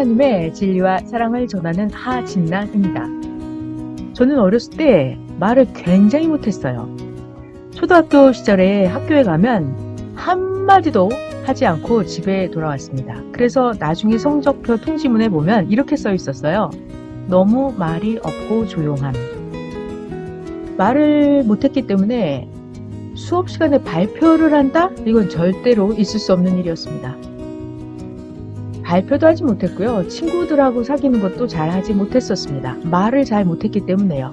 하나님의 진리와 사랑을 전하는 하진란입니다. 저는 어렸을 때 말을 굉장히 못했어요. 초등학교 시절에 학교에 가면 한마디도 하지 않고 집에 돌아왔습니다. 그래서 나중에 성적표 통지문에 보면 이렇게 써 있었어요. 너무 말이 없고 조용함. 말을 못했기 때문에 수업 시간에 발표를 한다? 이건 절대로 있을 수 없는 일이었습니다. 발표도 하지 못했고요. 친구들하고 사귀는 것도 잘 하지 못했었습니다. 말을 잘 못했기 때문에요.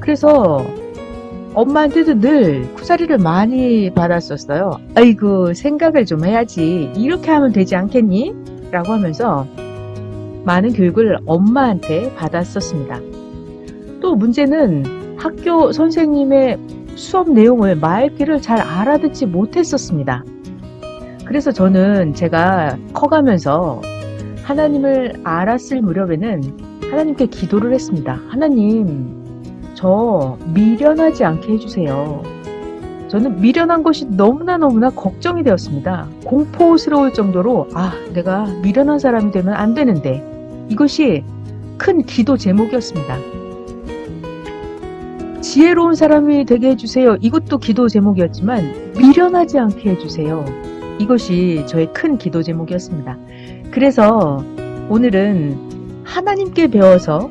그래서 엄마한테도 늘 쿠사리를 많이 받았었어요. 아이고, 생각을 좀 해야지. 이렇게 하면 되지 않겠니? 라고 하면서 많은 교육을 엄마한테 받았었습니다. 또 문제는 학교 선생님의 수업 내용을 말귀를 잘 알아듣지 못했었습니다. 그래서 저는 제가 커가면서 하나님을 알았을 무렵에는 하나님께 기도를 했습니다. 하나님, 저 미련하지 않게 해주세요. 저는 미련한 것이 너무나 너무나 걱정이 되었습니다. 공포스러울 정도로, 아, 내가 미련한 사람이 되면 안 되는데, 이것이 큰 기도 제목이었습니다. 지혜로운 사람이 되게 해주세요. 이것도 기도 제목이었지만, 미련하지 않게 해주세요. 이것이 저의 큰 기도 제목이었습니다. 그래서 오늘은 하나님께 배워서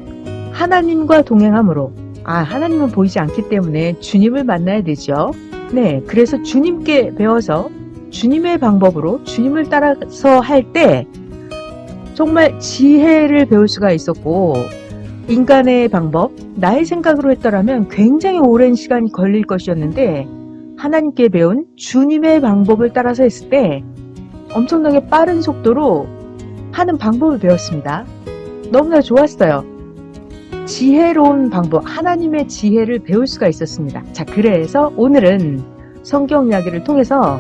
하나님과 동행함으로 아, 하나님은 보이지 않기 때문에 주님을 만나야 되죠. 네, 그래서 주님께 배워서 주님의 방법으로 주님을 따라서 할 때 정말 지혜를 배울 수가 있었고 인간의 방법, 나의 생각으로 했더라면 굉장히 오랜 시간이 걸릴 것이었는데 하나님께 배운 주님의 방법을 따라서 했을 때 엄청나게 빠른 속도로 하는 방법을 배웠습니다. 너무나 좋았어요. 지혜로운 방법, 하나님의 지혜를 배울 수가 있었습니다. 자, 그래서 오늘은 성경 이야기를 통해서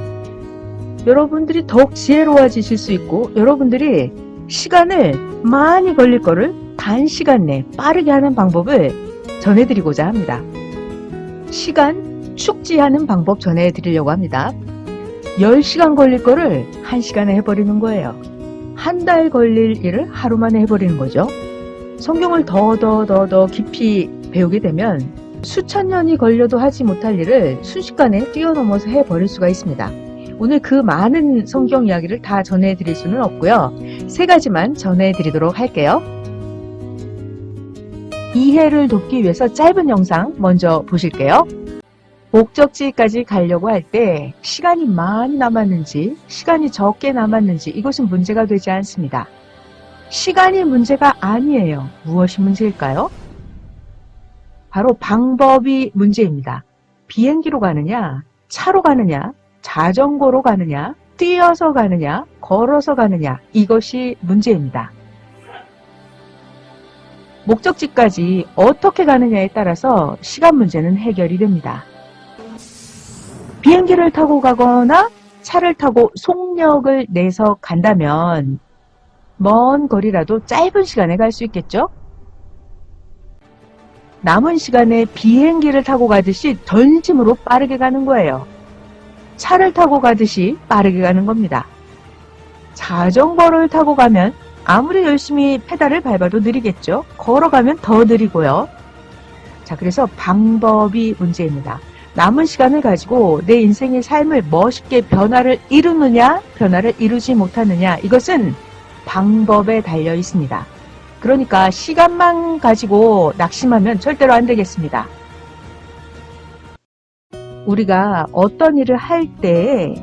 여러분들이 더욱 지혜로워지실 수 있고 여러분들이 시간을 많이 걸릴 거를 단시간 내에 빠르게 하는 방법을 전해드리고자 합니다. 시간 축지하는 방법 전해드리려고 합니다. 10시간 걸릴 거를 1시간에 해버리는 거예요. 한 달 걸릴 일을 하루 만에 해버리는 거죠. 성경을 더 더 더 더 깊이 배우게 되면 수천 년이 걸려도 하지 못할 일을 순식간에 뛰어넘어서 해버릴 수가 있습니다. 오늘 그 많은 성경 이야기를 다 전해드릴 수는 없고요. 세 가지만 전해드리도록 할게요. 이해를 돕기 위해서 짧은 영상 먼저 보실게요. 목적지까지 가려고 할 때 시간이 많이 남았는지 시간이 적게 남았는지 이것은 문제가 되지 않습니다. 시간이 문제가 아니에요. 무엇이 문제일까요? 바로 방법이 문제입니다. 비행기로 가느냐, 차로 가느냐, 자전거로 가느냐, 뛰어서 가느냐, 걸어서 가느냐, 이것이 문제입니다. 목적지까지 어떻게 가느냐에 따라서 시간 문제는 해결이 됩니다. 비행기를 타고 가거나 차를 타고 속력을 내서 간다면 먼 거리라도 짧은 시간에 갈 수 있겠죠? 남은 시간에 비행기를 타고 가듯이 전심으로 빠르게 가는 거예요. 차를 타고 가듯이 빠르게 가는 겁니다. 자전거를 타고 가면 아무리 열심히 페달을 밟아도 느리겠죠? 걸어가면 더 느리고요. 자, 그래서 방법이 문제입니다. 남은 시간을 가지고 내 인생의 삶을 멋있게 변화를 이루느냐, 변화를 이루지 못하느냐, 이것은 방법에 달려 있습니다. 그러니까 시간만 가지고 낙심하면 절대로 안 되겠습니다. 우리가 어떤 일을 할때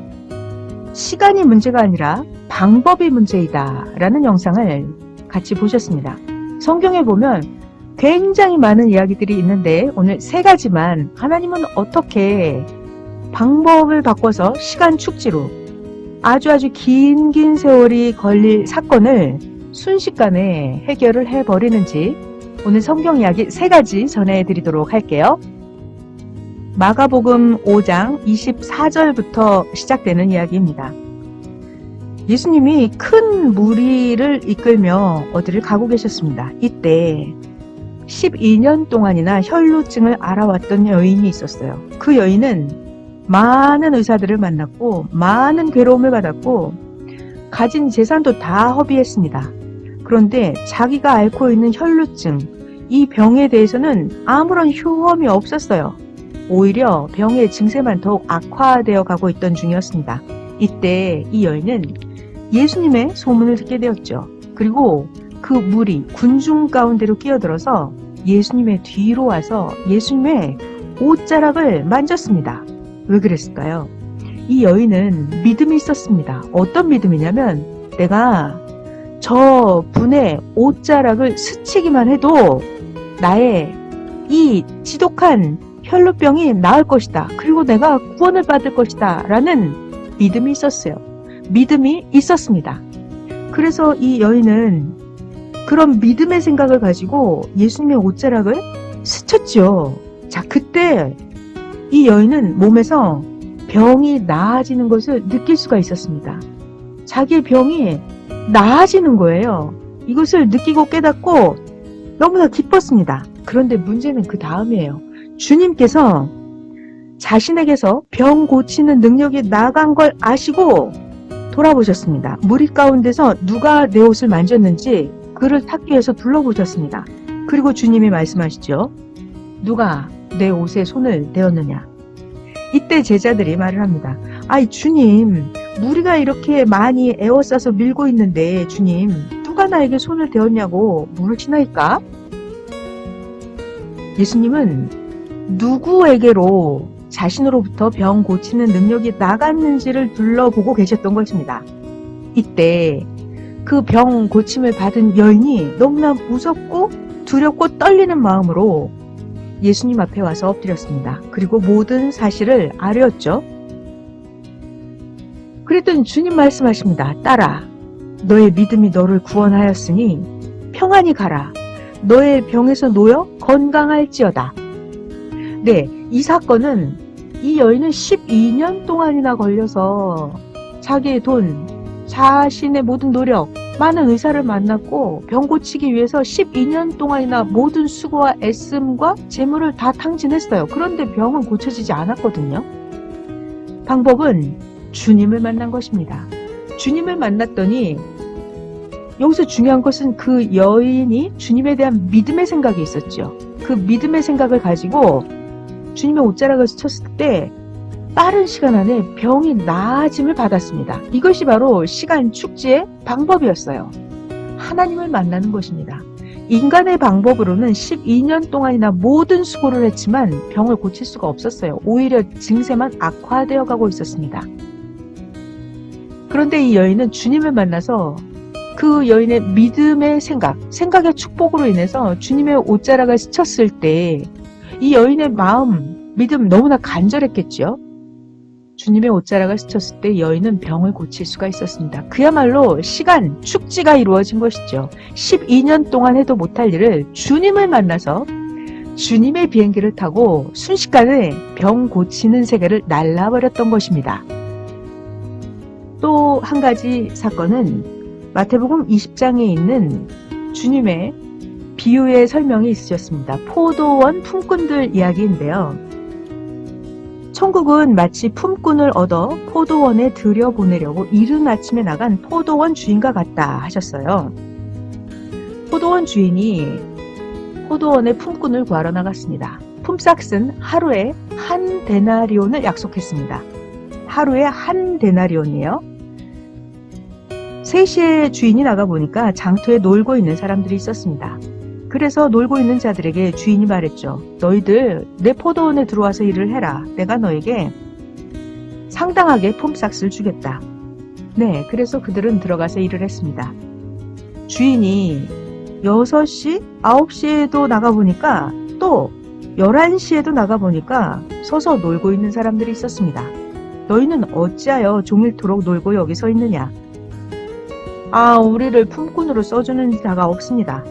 시간이 문제가 아니라 방법이 문제이다 라는 영상을 같이 보셨습니다. 성경에 보면 굉장히 많은 이야기들이 있는데 오늘 세 가지만 하나님은 어떻게 방법을 바꿔서 시간 축지로 아주 아주 긴 긴 세월이 걸릴 사건을 순식간에 해결을 해버리는지 오늘 성경 이야기 세 가지 전해드리도록 할게요. 마가복음 5장 24절부터 시작되는 이야기입니다. 예수님이 큰 무리를 이끌며 어디를 가고 계셨습니다. 이때 12년 동안이나 혈루증을 알아왔던 여인이 있었어요. 그 여인은 많은 의사들을 만났고 많은 괴로움을 받았고 가진 재산도 다 허비했습니다. 그런데 자기가 앓고 있는 혈루증, 이 병에 대해서는 아무런 효험이 없었어요. 오히려 병의 증세만 더욱 악화되어 가고 있던 중이었습니다. 이때 이 여인은 예수님의 소문을 듣게 되었죠. 그리고 그 무리, 군중 가운데로 끼어들어서 예수님의 뒤로 와서 예수님의 옷자락을 만졌습니다. 왜 그랬을까요? 이 여인은 믿음이 있었습니다. 어떤 믿음이냐면 내가 저 분의 옷자락을 스치기만 해도 나의 이 지독한 혈루병이 나을 것이다. 그리고 내가 구원을 받을 것이다. 라는 믿음이 있었어요. 믿음이 있었습니다. 그래서 이 여인은 그런 믿음의 생각을 가지고 예수님의 옷자락을 스쳤죠. 자, 그때 이 여인은 몸에서 병이 나아지는 것을 느낄 수가 있었습니다. 자기의 병이 나아지는 거예요. 이것을 느끼고 깨닫고 너무나 기뻤습니다. 그런데 문제는 그 다음이에요. 주님께서 자신에게서 병 고치는 능력이 나간 걸 아시고 돌아보셨습니다. 무리 가운데서 누가 내 옷을 만졌는지 그를 찾기 위해서 둘러보셨습니다. 그리고 주님이 말씀하시죠. 누가 내 옷에 손을 대었느냐? 이때 제자들이 말을 합니다. 아이 주님, 무리가 이렇게 많이 에워싸서 밀고 있는데 주님, 누가 나에게 손을 대었냐고 물으시나이까? 예수님은 누구에게로 자신으로부터 병 고치는 능력이 나갔는지를 둘러보고 계셨던 것입니다. 이때 그 병 고침을 받은 여인이 너무나 무섭고 두렵고 떨리는 마음으로 예수님 앞에 와서 엎드렸습니다. 그리고 모든 사실을 아뢰었죠. 그랬더니 주님 말씀하십니다. 딸아, 너의 믿음이 너를 구원하였으니 평안히 가라. 너의 병에서 놓여 건강할지어다. 네, 이 사건은 이 여인은 12년 동안이나 걸려서 자기의 돈, 자신의 모든 노력, 많은 의사를 만났고 병 고치기 위해서 12년 동안이나 모든 수고와 애씀과 재물을 다 탕진했어요. 그런데 병은 고쳐지지 않았거든요. 방법은 주님을 만난 것입니다. 주님을 만났더니 여기서 중요한 것은 그 여인이 주님에 대한 믿음의 생각이 있었죠. 그 믿음의 생각을 가지고 주님의 옷자락을 스쳤을 때 빠른 시간 안에 병이 나아짐을 받았습니다. 이것이 바로 시간 축지의 방법이었어요. 하나님을 만나는 것입니다. 인간의 방법으로는 12년 동안이나 모든 수고를 했지만 병을 고칠 수가 없었어요. 오히려 증세만 악화되어 가고 있었습니다. 그런데 이 여인은 주님을 만나서 그 여인의 믿음의 생각, 생각의 축복으로 인해서 주님의 옷자락을 스쳤을 때 이 여인의 마음, 믿음 너무나 간절했겠죠. 주님의 옷자락을 스쳤을 때 여인은 병을 고칠 수가 있었습니다. 그야말로 시간, 축지가 이루어진 것이죠. 12년 동안 해도 못할 일을 주님을 만나서 주님의 비행기를 타고 순식간에 병 고치는 세계를 날라버렸던 것입니다. 또 한 가지 사건은 마태복음 20장에 있는 주님의 비유의 설명이 있으셨습니다. 포도원 품꾼들 이야기인데요. 천국은 마치 품꾼을 얻어 포도원에 들여보내려고 이른 아침에 나간 포도원 주인과 같다 하셨어요. 포도원 주인이 포도원의 품꾼을 구하러 나갔습니다. 품삯은 하루에 한 데나리온을 약속했습니다. 하루에 한 데나리온이에요. 3시에 주인이 나가 보니까 장터에 놀고 있는 사람들이 있었습니다. 그래서 놀고 있는 자들에게 주인이 말했죠. 너희들 내 포도원에 들어와서 일을 해라. 내가 너에게 상당하게 품삯을 주겠다. 네, 그래서 그들은 들어가서 일을 했습니다. 주인이 6시, 9시에도 나가보니까 또 11시에도 나가보니까 서서 놀고 있는 사람들이 있었습니다. 너희는 어찌하여 종일토록 놀고 여기 서 있느냐? 아, 우리를 품꾼으로 써주는 자가 없습니다.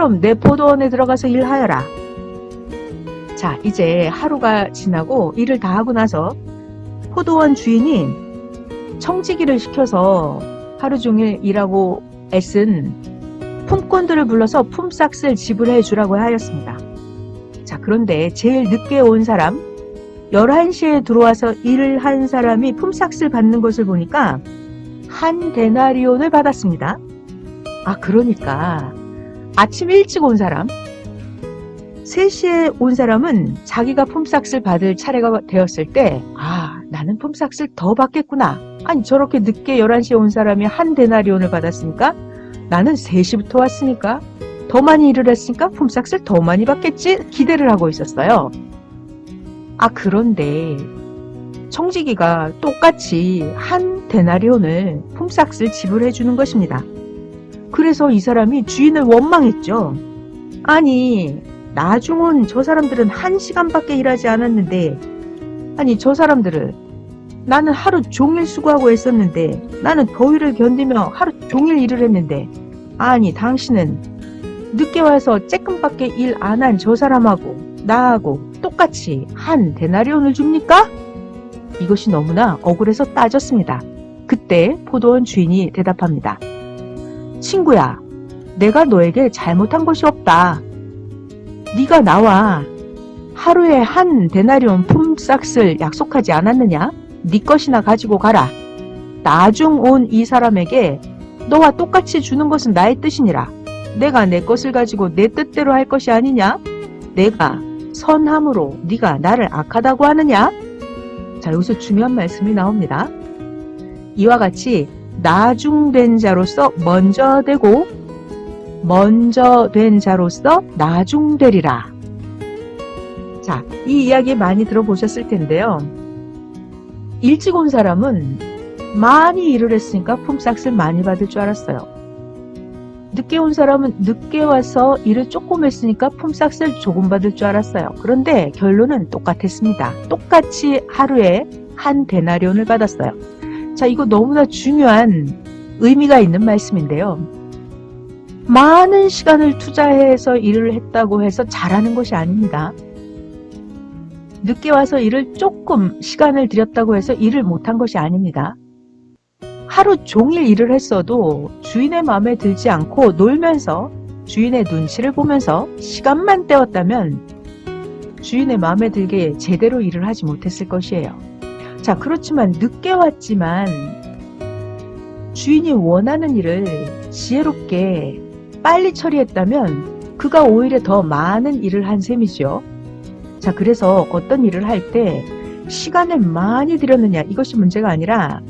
그럼 내 포도원에 들어가서 일하여라. 자, 이제 하루가 지나고 일을 다 하고 나서 포도원 주인이 청지기를 시켜서 하루 종일 일하고 애쓴 품꾼들을 불러서 품삯을 지불해 주라고 하였습니다. 자, 그런데 제일 늦게 온 사람, 11시에 들어와서 일을 한 사람이 품삯을 받는 것을 보니까 한 데나리온을 받았습니다. 아, 그러니까 아침 일찍 온 사람, 3시에 온 사람은 자기가 품삯을 받을 차례가 되었을 때, 아, 나는 품삯을 더 받겠구나. 아니, 저렇게 늦게 11시에 온 사람이 한 데나리온을 받았으니까 나는 3시부터 왔으니까 더 많이 일을 했으니까 품삯을 더 많이 받겠지? 기대를 하고 있었어요. 아, 그런데 청지기가 똑같이 한 데나리온을 품삯을 지불해 주는 것입니다. 그래서 이 사람이 주인을 원망했죠. 아니, 나중은 저 사람들은 한 시간밖에 일하지 않았는데, 아니, 저 사람들을 나는 하루 종일 수고하고 있었는데, 나는 더위를 견디며 하루 종일 일을 했는데, 아니, 당신은 늦게 와서 쬐끔밖에 일 안 한 저 사람하고 나하고 똑같이 한 데나리온을 줍니까? 이것이 너무나 억울해서 따졌습니다. 그때 포도원 주인이 대답합니다. 친구야, 내가 너에게 잘못한 것이 없다. 네가 나와 하루에 한 데나리온 품삯을 약속하지 않았느냐? 네 것이나 가지고 가라. 나중 온 이 사람에게 너와 똑같이 주는 것은 나의 뜻이니라. 내가 내 것을 가지고 내 뜻대로 할 것이 아니냐? 내가 선함으로 네가 나를 악하다고 하느냐? 자, 여기서 중요한 말씀이 나옵니다. 이와 같이 나중된 자로서 먼저 되고 먼저 된 자로서 나중되리라. 자, 이 이야기 많이 들어보셨을 텐데요. 일찍 온 사람은 많이 일을 했으니까 품삯을 많이 받을 줄 알았어요. 늦게 온 사람은 늦게 와서 일을 조금 했으니까 품삯을 조금 받을 줄 알았어요. 그런데 결론은 똑같았습니다. 똑같이 하루에 한 데나리온을 받았어요. 자, 이거 너무나 중요한 의미가 있는 말씀인데요. 많은 시간을 투자해서 일을 했다고 해서 잘하는 것이 아닙니다. 늦게 와서 일을 조금 시간을 들였다고 해서 일을 못한 것이 아닙니다. 하루 종일 일을 했어도 주인의 마음에 들지 않고 놀면서 주인의 눈치를 보면서 시간만 때웠다면 주인의 마음에 들게 제대로 일을 하지 못했을 것이에요. 자, 그렇지만 늦게 왔지만 주인이 원하는 일을 지혜롭게 빨리 처리했다면 그가 오히려 더 많은 일을 한 셈이죠. 자, 그래서 어떤 일을 할 때 시간을 많이 들였느냐 이것이 문제가 아니라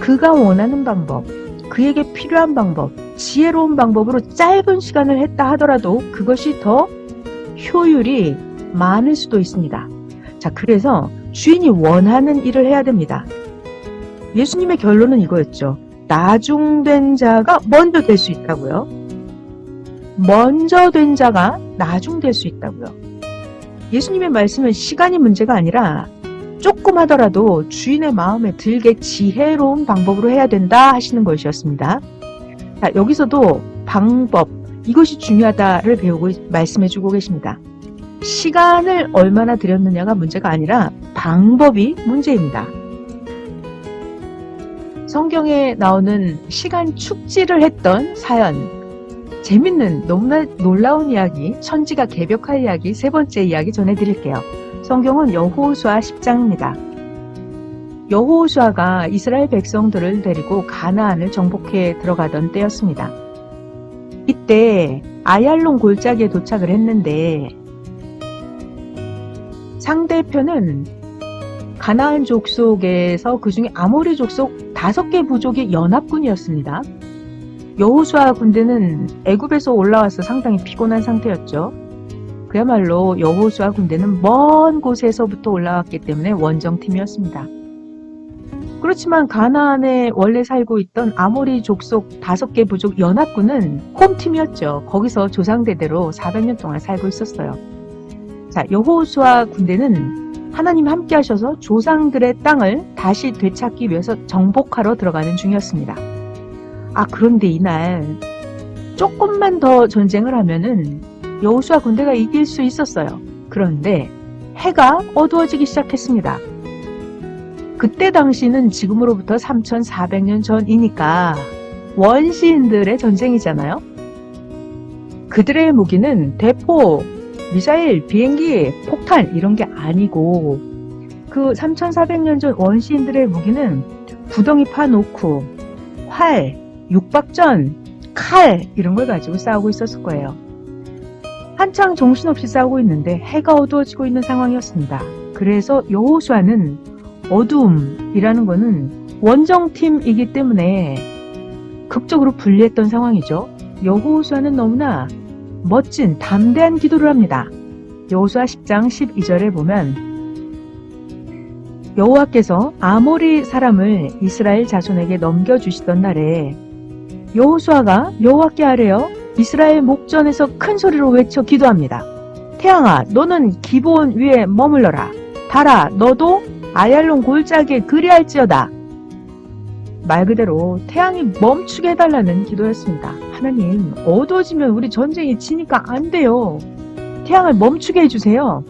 그가 원하는 방법, 그에게 필요한 방법, 지혜로운 방법으로 짧은 시간을 했다 하더라도 그것이 더 효율이 많을 수도 있습니다. 자, 그래서 주인이 원하는 일을 해야 됩니다. 예수님의 결론은 이거였죠. 나중된 자가 먼저 될 수 있다고요. 먼저 된 자가 나중될 수 있다고요. 예수님의 말씀은 시간이 문제가 아니라 조금 하더라도 주인의 마음에 들게 지혜로운 방법으로 해야 된다 하시는 것이었습니다. 자, 여기서도 방법, 이것이 중요하다를 배우고 말씀해 주고 계십니다. 시간을 얼마나 들였느냐가 문제가 아니라 방법이 문제입니다. 성경에 나오는 시간 축지를 했던 사연, 재밌는 너무나 놀라운 이야기, 천지가 개벽할 이야기 세 번째 이야기 전해드릴게요. 성경은 여호수아 10장입니다. 여호수아가 이스라엘 백성들을 데리고 가나안을 정복해 들어가던 때였습니다. 이때 아얄론 골짜기에 도착을 했는데 상대편은 가나안 족속에서 그 중에 아모리 족속 다섯 개 부족의 연합군이었습니다. 여호수아 군대는 애굽에서 올라와서 상당히 피곤한 상태였죠. 그야말로 여호수아 군대는 먼 곳에서부터 올라왔기 때문에 원정팀이었습니다. 그렇지만 가나안에 원래 살고 있던 아모리 족속 다섯 개 부족 연합군은 홈팀이었죠. 거기서 조상대대로 400년 동안 살고 있었어요. 자, 여호수아 군대는 하나님 함께 하셔서 조상들의 땅을 다시 되찾기 위해서 정복하러 들어가는 중이었습니다. 아, 그런데 이날 조금만 더 전쟁을 하면은 여호수아 군대가 이길 수 있었어요. 그런데 해가 어두워지기 시작했습니다. 그때 당시는 지금으로부터 3,400년 전이니까 원시인들의 전쟁이잖아요. 그들의 무기는 대포, 미사일, 비행기, 폭탄 이런 게 아니고 그 3,400년 전 원시인들의 무기는 구덩이 파놓고 활, 육박전, 칼 이런 걸 가지고 싸우고 있었을 거예요. 한창 정신없이 싸우고 있는데 해가 어두워지고 있는 상황이었습니다. 그래서 여호수아는 어두움이라는 거는 원정팀이기 때문에 극적으로 불리했던 상황이죠. 여호수아는 너무나 멋진 담대한 기도를 합니다. 여호수아 10장 12절에 보면 여호와께서 아모리 사람을 이스라엘 자손에게 넘겨주시던 날에 여호수아가 여호와께 아뢰어 이스라엘 목전에서 큰 소리로 외쳐 기도합니다. 태양아 너는 기본 위에 머물러라. 달아 너도 아얄론 골짜기에 그리할지어다. 말 그대로 태양이 멈추게 해달라는 기도였습니다. 하나님 어두워지면 우리 전쟁이 지니까 안 돼요. 태양을 멈추게 해주세요.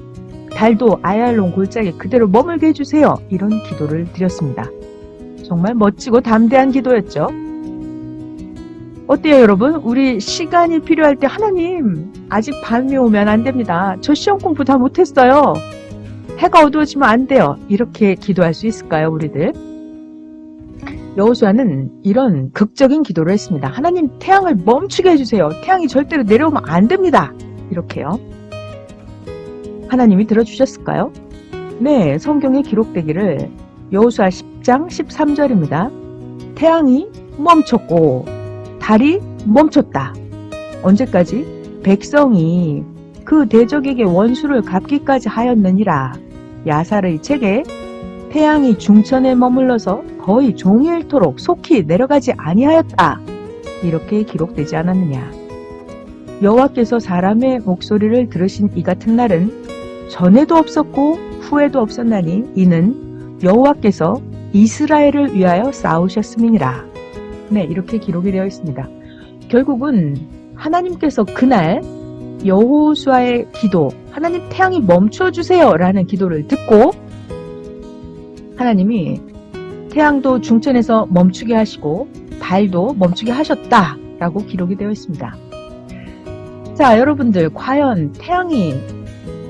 달도 아얄론 골짜기에 그대로 머물게 해주세요. 이런 기도를 드렸습니다. 정말 멋지고 담대한 기도였죠. 어때요, 여러분? 우리 시간이 필요할 때 하나님, 아직 밤이 오면 안 됩니다. 저 시험 공부 다 못했어요. 해가 어두워지면 안 돼요. 이렇게 기도할 수 있을까요, 우리들? 여호수아는 이런 극적인 기도를 했습니다. 하나님, 태양을 멈추게 해주세요. 태양이 절대로 내려오면 안 됩니다. 이렇게요. 하나님이 들어주셨을까요? 네, 성경에 기록되기를 여호수아 10장 13절입니다. 태양이 멈췄고 달이 멈췄다. 언제까지? 백성이 그 대적에게 원수를 갚기까지 하였느니라. 야살의 책에 태양이 중천에 머물러서 거의 종일토록 속히 내려가지 아니하였다. 이렇게 기록되지 않았느냐. 여호와께서 사람의 목소리를 들으신 이 같은 날은 전에도 없었고 후에도 없었나니 이는 여호와께서 이스라엘을 위하여 싸우셨음이니라. 네, 이렇게 기록이 되어 있습니다. 결국은 하나님께서 그날 여호수아의 기도, 하나님 태양이 멈춰 주세요라는 기도를 듣고 하나님이 태양도 중천에서 멈추게 하시고 달도 멈추게 하셨다라고 기록이 되어 있습니다. 자, 여러분들 과연 태양이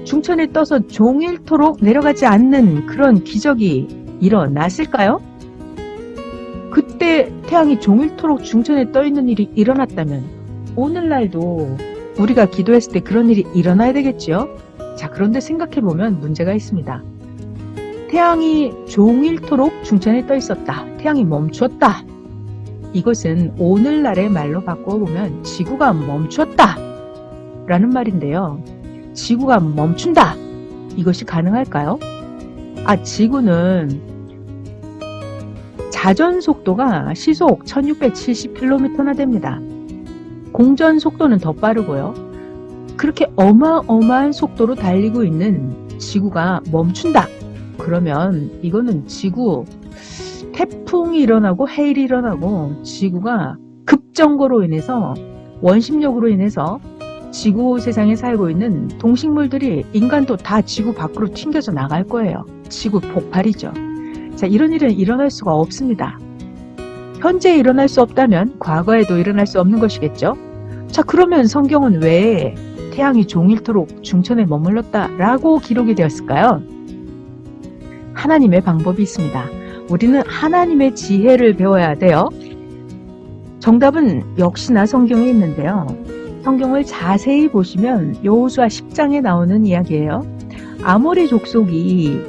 중천에 떠서 종일토록 내려가지 않는 그런 기적이 일어났을까요? 그때 태양이 종일토록 중천에 떠 있는 일이 일어났다면 오늘날도 우리가 기도했을 때 그런 일이 일어나야 되겠지요? 자, 그런데 생각해 보면 문제가 있습니다. 태양이 종일토록 중천에 떠 있었다. 태양이 멈췄다. 이것은 오늘날의 말로 바꿔보면 지구가 멈췄다. 라는 말인데요. 지구가 멈춘다. 이것이 가능할까요? 아, 지구는 자전 속도가 시속 1670km나 됩니다. 공전 속도는 더 빠르고요. 그렇게 어마어마한 속도로 달리고 있는 지구가 멈춘다. 그러면 이거는 지구 태풍이 일어나고 해일이 일어나고 지구가 급정거로 인해서 원심력으로 인해서 지구 세상에 살고 있는 동식물들이 인간도 다 지구 밖으로 튕겨져 나갈 거예요. 지구 폭발이죠. 자, 이런 일은 일어날 수가 없습니다. 현재 일어날 수 없다면 과거에도 일어날 수 없는 것이겠죠. 자, 그러면 성경은 왜 태양이 종일토록 중천에 머물렀다라고 기록이 되었을까요? 하나님의 방법이 있습니다. 우리는 하나님의 지혜를 배워야 돼요. 정답은 역시나 성경에 있는데요. 성경을 자세히 보시면 여호수아 10장에 나오는 이야기예요. 아모리 족속이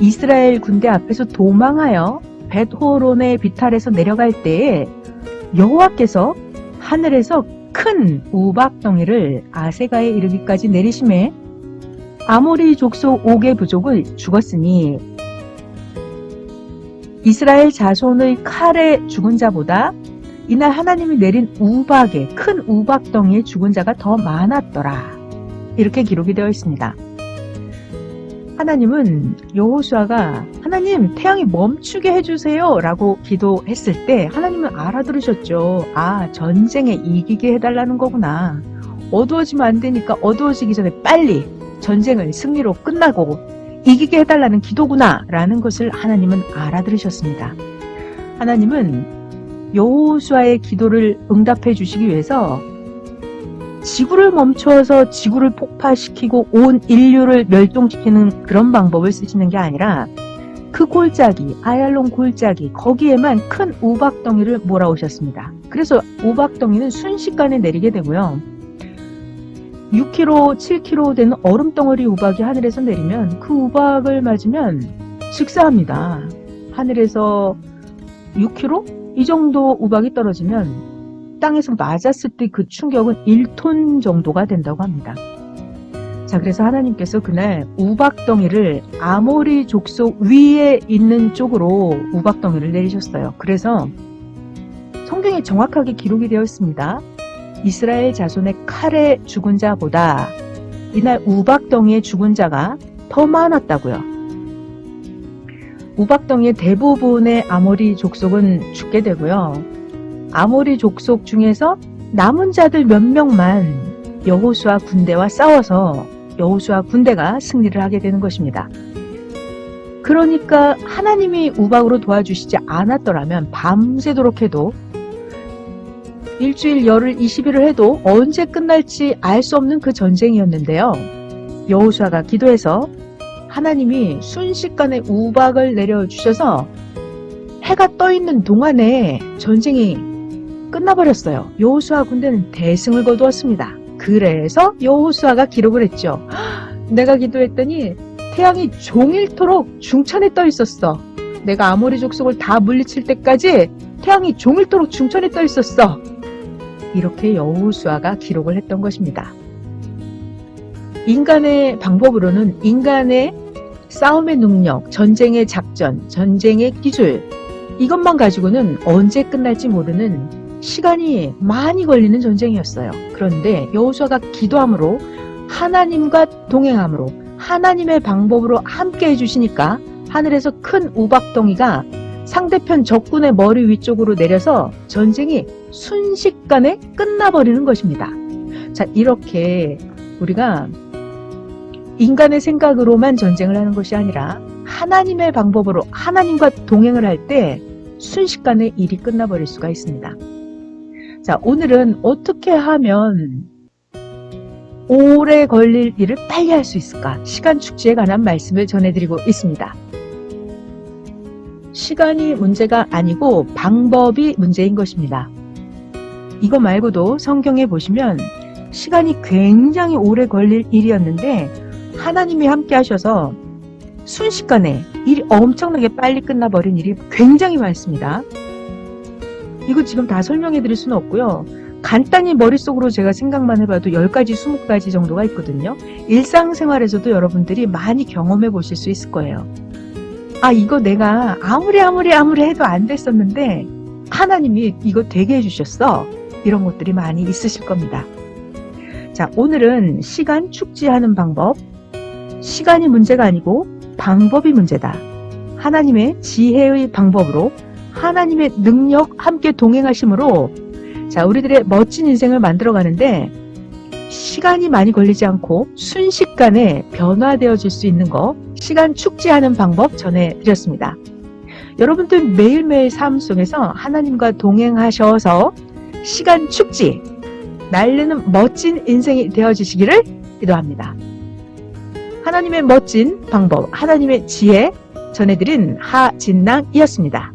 이스라엘 군대 앞에서 도망하여 벳호론의 비탈에서 내려갈 때에 여호와께서 하늘에서 큰 우박덩이를 아세가에 이르기까지 내리심에 아모리 족속 5개 부족을 죽었으니 이스라엘 자손의 칼에 죽은 자보다 이날 하나님이 내린 우박에 큰 우박덩이에 죽은 자가 더 많았더라. 이렇게 기록이 되어 있습니다. 하나님은 여호수아가 하나님 태양이 멈추게 해주세요라고 기도했을 때 하나님은 알아들으셨죠. 아 전쟁에 이기게 해달라는 거구나. 어두워지면 안 되니까 어두워지기 전에 빨리 전쟁을 승리로 끝나고 이기게 해달라는 기도구나 라는 것을 하나님은 알아들으셨습니다. 하나님은 여호수아의 기도를 응답해 주시기 위해서 지구를 멈춰서 지구를 폭파시키고 온 인류를 멸종시키는 그런 방법을 쓰시는 게 아니라 그 골짜기, 아얄론 골짜기, 거기에만 큰 우박덩이를 몰아오셨습니다. 그래서 우박덩이는 순식간에 내리게 되고요. 6kg, 7kg 되는 얼음 덩어리 우박이 하늘에서 내리면 그 우박을 맞으면 즉사합니다. 하늘에서 6kg? 이 정도 우박이 떨어지면 땅에서 맞았을 때 그 충격은 1톤 정도가 된다고 합니다. 자, 그래서 하나님께서 그날 우박덩이를 아모리 족속 위에 있는 쪽으로 우박덩이를 내리셨어요. 그래서 성경에 정확하게 기록이 되어 있습니다. 이스라엘 자손의 칼에 죽은 자보다 이날 우박덩이에 죽은 자가 더 많았다고요. 우박덩이의 대부분의 아모리 족속은 죽게 되고요. 아모리 족속 중에서 남은 자들 몇 명만 여호수아 군대와 싸워서 여호수아 군대가 승리를 하게 되는 것입니다. 그러니까 하나님이 우박으로 도와주시지 않았더라면 밤새도록 해도 일주일, 열흘, 20일을 해도 언제 끝날지 알 수 없는 그 전쟁이었는데요. 여호수아가 기도해서 하나님이 순식간에 우박을 내려주셔서 해가 떠 있는 동안에 전쟁이 끝나버렸어요. 여호수아 군대는 대승을 거두었습니다. 그래서 여호수아가 기록을 했죠. 내가 기도했더니 태양이 종일토록 중천에 떠 있었어. 내가 아모리 족속을 다 물리칠 때까지 태양이 종일토록 중천에 떠 있었어. 이렇게 여호수아가 기록을 했던 것입니다. 인간의 방법으로는 인간의 싸움의 능력, 전쟁의 작전, 전쟁의 기술 이것만 가지고는 언제 끝날지 모르는 시간이 많이 걸리는 전쟁이었어요. 그런데 여호수아가 기도함으로 하나님과 동행함으로 하나님의 방법으로 함께 해주시니까 하늘에서 큰 우박덩이가 상대편 적군의 머리 위쪽으로 내려서 전쟁이 순식간에 끝나버리는 것입니다. 자, 이렇게 우리가 인간의 생각으로만 전쟁을 하는 것이 아니라 하나님의 방법으로 하나님과 동행을 할 때 순식간에 일이 끝나버릴 수가 있습니다. 자, 오늘은 어떻게 하면 오래 걸릴 일을 빨리 할 수 있을까? 시간 축지에 관한 말씀을 전해드리고 있습니다. 시간이 문제가 아니고 방법이 문제인 것입니다. 이거 말고도 성경에 보시면 시간이 굉장히 오래 걸릴 일이었는데 하나님이 함께 하셔서 순식간에 일이 엄청나게 빨리 끝나버린 일이 굉장히 많습니다. 이거 지금 다 설명해 드릴 수는 없고요. 간단히 머릿속으로 제가 생각만 해봐도 10가지, 20가지 정도가 있거든요. 일상생활에서도 여러분들이 많이 경험해 보실 수 있을 거예요. 아, 이거 내가 아무리 아무리 아무리 해도 안 됐었는데 하나님이 이거 되게 해주셨어. 이런 것들이 많이 있으실 겁니다. 자, 오늘은 시간 축지하는 방법. 시간이 문제가 아니고 방법이 문제다. 하나님의 지혜의 방법으로 하나님의 능력 함께 동행하심으로 자, 우리들의 멋진 인생을 만들어 가는데 시간이 많이 걸리지 않고 순식간에 변화되어질 수 있는 거 시간 축지하는 방법 전해드렸습니다. 여러분들 매일매일 삶 속에서 하나님과 동행하셔서 시간 축지 날리는 멋진 인생이 되어지시기를 기도합니다. 하나님의 멋진 방법, 하나님의 지혜 전해드린 하진낭이었습니다.